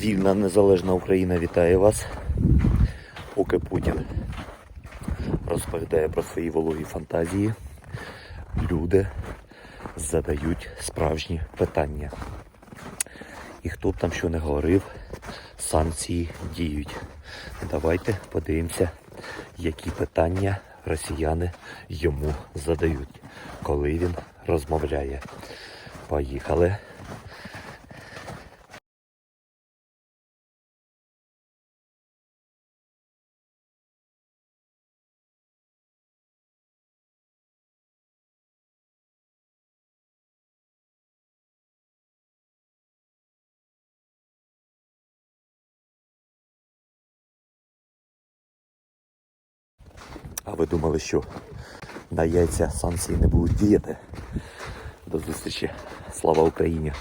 Вільна незалежна Україна вітає вас. Поки Путін розповідає про свої вологі фантазії, люди задають справжні питання. І хто б там що не говорив, санкції діють. Давайте подивимося, які питання росіяни йому задають, коли він розмовляє. Поїхали. А ви думали, що на яйця санкції не будуть діяти? До зустрічі. Слава Україні!